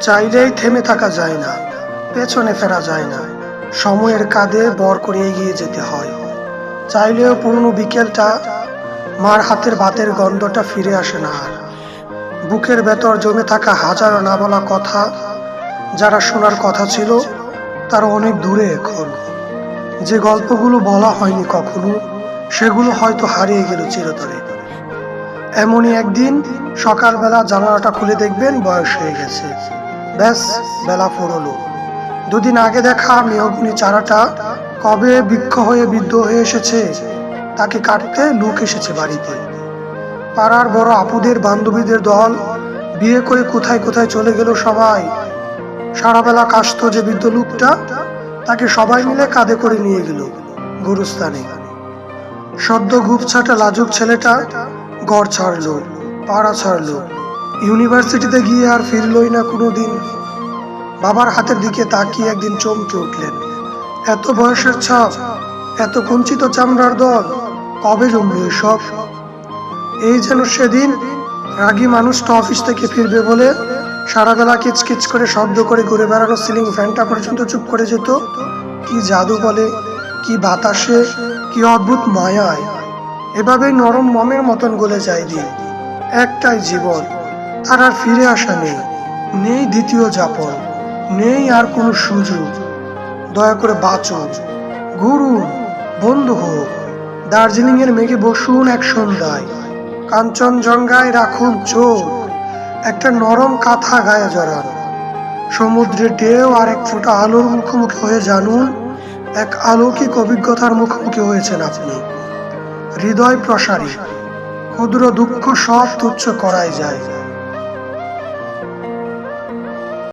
চাইলেই থেমে থাকা যায় না, পেছনে ফেরা যায় না। সময়ের কাঁধে বর করে এগিয়ে যেতে হয়। চাইলেও পুরনো বিকেলটা মার হাতের ভাতের গন্ধটা ফিরে আসে না আর। বুকের ভেতর জমে থাকা হাজারো না বলা কথা, যারা শোনার কথা ছিল, তারা অনেক দূরে এখন। যে গল্পগুলো বলা হয়নি কখনো, সেগুলো হয়তো হারিয়ে গেল চিরতরে। এমনই একদিন সকালবেলা জানালাটা খুলে দেখবেন বয়স হয়ে গেছে। ব্যাস, বেলা ফুরলো। দুদিন আগে দেখা মেহগুনি চারাটা কবে বৃক্ষ হয়ে বৃদ্ধ হয়ে এসেছে, তাকে কাটতে লোক এসেছে বাড়িতে। পাড়ার বড় আপুদের বান্ধবীদের দল বিয়ে করে কোথায় কোথায় চলে গেল সবাই। সারাবেলা কাশত যে বৃদ্ধ লোকটা, তাকে সবাই মিলে কাঁধে করে নিয়ে গেল গুরুস্থানে। সদ্য গুপছাটা লাজুক ছেলেটা গড় ছাড়লো, পাড়া ছাড়লো। ইউনিভার্সিটিতে গিয়ে আর ফিরলই না কোনোদিন। বাবার হাতের দিকে তাকিয়ে একদিন চমকে উঠলেন। এত বয়সের ছাপ, এত কুঞ্চিত চামড়ার দল, কবে জমলো সব এই যেন সেদিন রাগী মানুষটা অফিস থেকে ফিরবে বলে সারাবেলা কিচকিচ করে শব্দ করে ঘুরে বেড়ানো সিলিং ফ্যানটা পর্যন্ত চুপ করে যেত। কি জাদু বলে, কি বাতাসে, কি অদ্ভুত মায়ায়। এভাবেই নরম মমের মতন গলে যায় দিন। একটাই জীবন। তার আর ফিরে আসা নেই। নেই দ্বিতীয় যাপন, নেই আর কোনো সুযোগ। দয়া করে বাঁচুন। ঘুরুন, বন্ধু হোক। দার্জিলিং এর মেঘে বসুন এক সন্ধ্যায়। কাঞ্চনজঙ্ঘায় রাখুন চোখ। একটা নরম কাঁথা গায়ে জড়ান। সমুদ্রের ঢেউ আর এক ফোঁটা আলোর মুখোমুখি হয়ে জানুন, এক অলৌকিক অভিজ্ঞতার মুখোমুখি হয়েছেন আপনি। হৃদয় প্রসারী। ক্ষুদ্র দুঃখ সব তুচ্ছ করাই যায়।